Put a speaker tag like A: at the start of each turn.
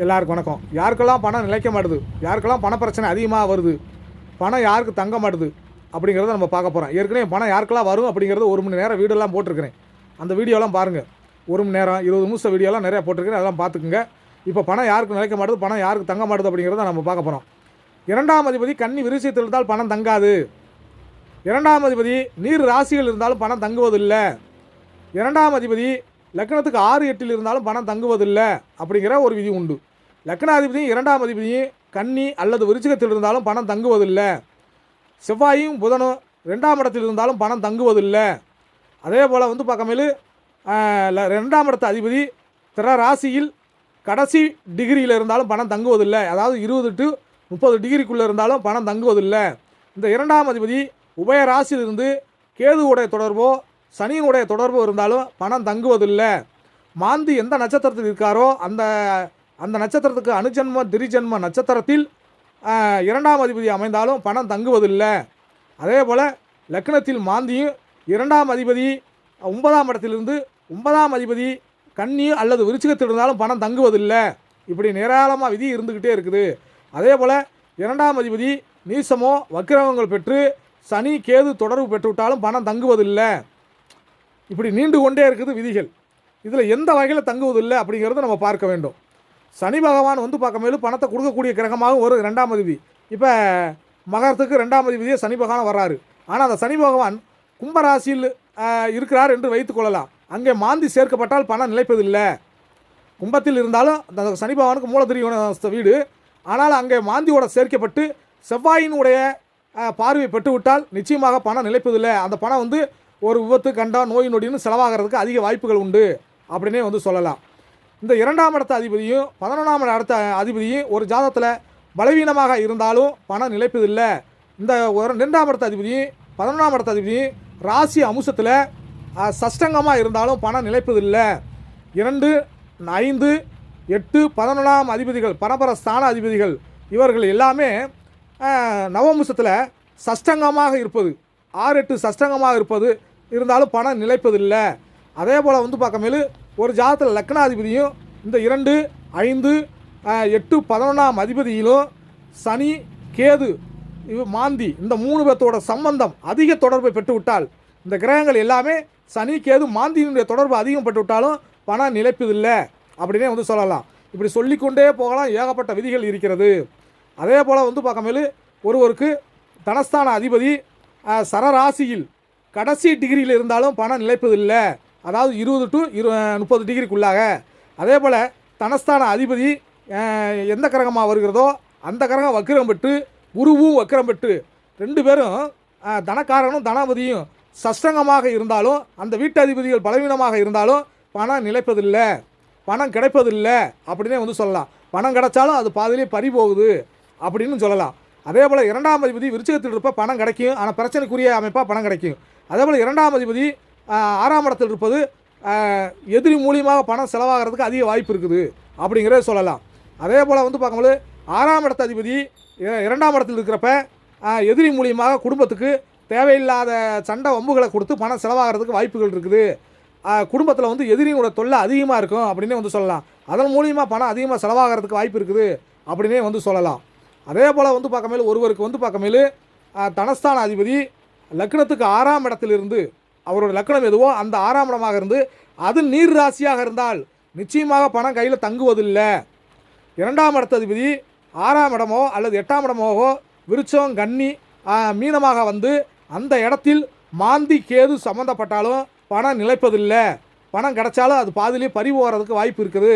A: எல்லாருக்கும் வணக்கம். யாருக்கெல்லாம் பணம் நிலைக்க மாட்டுது? யாருக்கெல்லாம் பண பிரச்சனை அதிகமாக வருது? பணம் யாருக்கு தங்க மாட்டுது? அப்படிங்கிறத நம்ம பார்க்க போகிறோம் ஏற்கனவே பணம் யாருக்கெல்லாம் வரும் அப்படிங்கிறது ஒரு மணி நேரம் வீடியோலாம் போட்டிருக்கிறேன். அந்த வீடியோலாம் பாருங்கள் ஒரு மணி நேரம் இருபது நிமிஷம் வீடியோலாம் நிறையா போட்டிருக்கிறேன். அதெல்லாம் பார்த்துக்குங்க. இப்போ பணம் யாருக்கு நிலைக்க மாட்டுது? பணம் யாருக்கு தங்க மாட்டுது அப்படிங்கிறத நம்ம பார்க்க போகிறோம் இரண்டாம் அதிபதி கன்னி விருச்சியத்தில் இருந்தால் பணம் தங்காது. இரண்டாம் அதிபதி நீர் ராசிகள் இருந்தாலும் பணம் தங்குவதில்லை. இரண்டாம் அதிபதி லக்னத்துக்கு ஆறு எட்டில் இருந்தாலும் பணம் தங்குவதில்லை அப்படிங்கிற ஒரு விதி உண்டு. லக்னாதிபதியும் இரண்டாம் அதிபதியும் கன்னி அல்லது விருச்சிகத்தில் இருந்தாலும் பணம் தங்குவதில்லை. செவ்வாயும் புதனும் ரெண்டாம் இடத்தில் இருந்தாலும் பணம் தங்குவதில்லை. அதே போல் வந்து பக்கமேலு ரெண்டாம் இடத்த அதிபதி திற ராசியில் கடைசி டிகிரியில் இருந்தாலும் பணம் தங்குவதில்லை. அதாவது இருபது டு முப்பது டிகிரிக்குள்ளே இருந்தாலும் பணம் தங்குவதில்லை. இந்த இரண்டாம் அதிபதி உபய ராசியிலிருந்து கேதுவுடைய தொடர்போ சனியினுடைய தொடர்பு இருந்தாலும் பணம் தங்குவதில்லை. மாந்தி எந்த நட்சத்திரத்தில் இருக்காரோ அந்த அந்த நட்சத்திரத்துக்கு அணுஜன்ம திரிஜன்ம நட்சத்திரத்தில் இரண்டாம் அதிபதி அமைந்தாலும் பணம் தங்குவதில்லை. அதே போல் லக்னத்தில் மாந்தியும் இரண்டாம் அதிபதி ஒன்பதாம் இடத்திலிருந்து ஒன்பதாம் அதிபதி கன்னி அல்லது விருச்சிகத்தில் இருந்தாலும் பணம் தங்குவதில்லை. இப்படி நேராளமாக விதி இருந்துக்கிட்டே இருக்குது. அதே போல் இரண்டாம் அதிபதி நீசமோ வக்கிரகங்கள் பெற்று சனி கேது தொடர்பு பெற்றுவிட்டாலும் பணம் தங்குவதில்லை. இப்படி நீண்டு கொண்டே இருக்குது விதிகள். இதில் எந்த வகையில் தங்குவதில்லை அப்படிங்கிறத நம்ம பார்க்க வேண்டும். சனி பகவான் வந்து பார்க்கும்போது பணத்தை கொடுக்கக்கூடிய கிரகமாகவும் ஒரு ரெண்டாம் அதிபதி. இப்போ மகரத்துக்கு ரெண்டாம் அதிபதியே சனி பகவான் வர்றாரு. ஆனால் அந்த சனி பகவான் கும்பராசியில் இருக்கிறார் என்று வைத்துக்கொள்ளலாம் அங்கே மாந்தி சேர்க்கப்பட்டால் பணம் நிலைப்பதில்லை. கும்பத்தில் இருந்தாலும் அந்த சனி பகவானுக்கு மூலதிரியோட வீடு. ஆனால் அங்கே மாந்தியோட சேர்க்கப்பட்டு செவ்வாயினுடைய பார்வை பெற்றுவிட்டால் நிச்சயமாக பணம் நிலைப்பதில்லை. அந்த பணம் வந்து ஒரு விபத்து கண்டா நோய் நொடின்னு செலவாகிறதுக்கு அதிக வாய்ப்புகள் உண்டு அப்படின்னே வந்து சொல்லலாம். இந்த இரண்டாம் இடத்த அதிபதியும் பதினொன்றாம் இடத்த அதிபதியும் ஒரு ஜாதத்தில் பலவீனமாக இருந்தாலும் பணம் நிலைப்பதில்லை. இந்த ஒரு ரெண்டாம் இடத்த அதிபதியும் பதினொன்றாம் இடத்த அதிபதியும் ராசி அம்சத்தில் சஷ்டங்கமாக இருந்தாலும் பணம் நிலைப்பதில்லை. இரண்டு ஐந்து எட்டு பதினொன்றாம் அதிபதிகள் பரம்பர ஸ்தான அதிபதிகள் இவர்கள் எல்லாமே நவமுசத்தில் சஷ்டங்கமாக இருப்பது ஆறு எட்டு சஷ்டங்கமாக இருப்பது இருந்தாலும் பணம் நிலைப்பதில்லை. அதே போல் வந்து பார்க்கமேலு ஒரு ஜாதத்தில் லக்னாதிபதியும் இந்த இரண்டு ஐந்து எட்டு பதினொன்றாம் அதிபதியிலும் சனி கேது இவ மாந்தி இந்த மூணு பேர்த்தோட சம்பந்தம் அதிக தொடர்பை பெற்றுவிட்டால் இந்த கிரகங்கள் எல்லாமே சனி கேது மாந்தியினுடைய தொடர்பு அதிகம் பெற்றுவிட்டாலும் பணம் நிலைப்பதில்லை அப்படின்னே வந்து சொல்லலாம். இப்படி சொல்லிக்கொண்டே போகலாம். ஏகப்பட்ட விதிகள் இருக்கிறது. அதே போல் வந்து பார்க்கும்போது ஒருவருக்கு தனஸ்தான அதிபதி சரராசியில் கடைசி டிகிரியில் இருந்தாலும் பணம் நிலைப்பதில்லை அதாவது இருபது டு இரு முப்பது டிகிரிக்குள்ளாக. அதே போல் தனஸ்தான அதிபதி எந்த கிரகமாக வருகிறதோ அந்த கிரகம் வக்கிரம் பெற்று குருவும் வக்கிரம் பெற்று ரெண்டு பேரும் தனக்காரனும் தனபதியும் சஷ்டங்கமாக இருந்தாலும் அந்த வீட்டு அதிபதிகள் பலவீனமாக இருந்தாலும் பணம் நிலைப்பதில்லை. பணம் கிடைப்பதில்லை அப்படின்னே வந்து சொல்லலாம். பணம் கிடைச்சாலும் அது பாதியிலே பறி போகுது அப்படின்னு சொல்லலாம். அதே போல் இரண்டாம் அதிபதி விருச்சகத்தில் இருப்ப பணம் கிடைக்கும். ஆனால் பிரச்சனைக்குரிய அமைப்பாக பணம் கிடைக்கும். அதே போல் இரண்டாம் அதிபதி ஆறாம் இடத்தில் இருப்பது எதிரி மூலியமாக பணம் செலவாகிறதுக்கு அதிக வாய்ப்பு இருக்குது அப்படிங்கிறத சொல்லலாம். அதே போல் வந்து பார்க்கும்போது ஆறாம் இடத்த அதிபதி இரண்டாம் இடத்தில் இருக்கிறப்ப எதிரி மூலியமாக குடும்பத்துக்கு தேவையில்லாத சண்டை வம்புகளை கொடுத்து பணம் செலவாகிறதுக்கு வாய்ப்புகள் இருக்குது. குடும்பத்தில் வந்து எதிரியோட தொல்லை அதிகமாக இருக்கும் அப்படின்னே வந்து சொல்லலாம். அதன் மூலியமாக பணம் அதிகமாக செலவாகிறதுக்கு வாய்ப்பு இருக்குது அப்படின்னே வந்து சொல்லலாம். அதே போல் வந்து பார்க்கமேலு ஒருவருக்கு வந்து பார்க்கமேலு தனஸ்தான அதிபதி லக்னத்துக்கு ஆறாம் இடத்திலிருந்து அவரோட லக்னம் எதுவோ அந்த ஆறாம் இடமாக இருந்து அது நீர் ராசியாக இருந்தால் நிச்சயமாக பணம் கையில் தங்குவதில்லை. இரண்டாம் இடத்ததிபதி ஆறாம் இடமோ அல்லது எட்டாம் இடமோவோ விருச்சம் கன்னி மீனமாக வந்து அந்த இடத்தில் மாந்தி கேது சம்மந்தப்பட்டாலும் பணம் நிலைப்பதில்லை. பணம் கிடைச்சாலும் அது பாதிலே பறி போகிறதுக்கு வாய்ப்பு இருக்குது.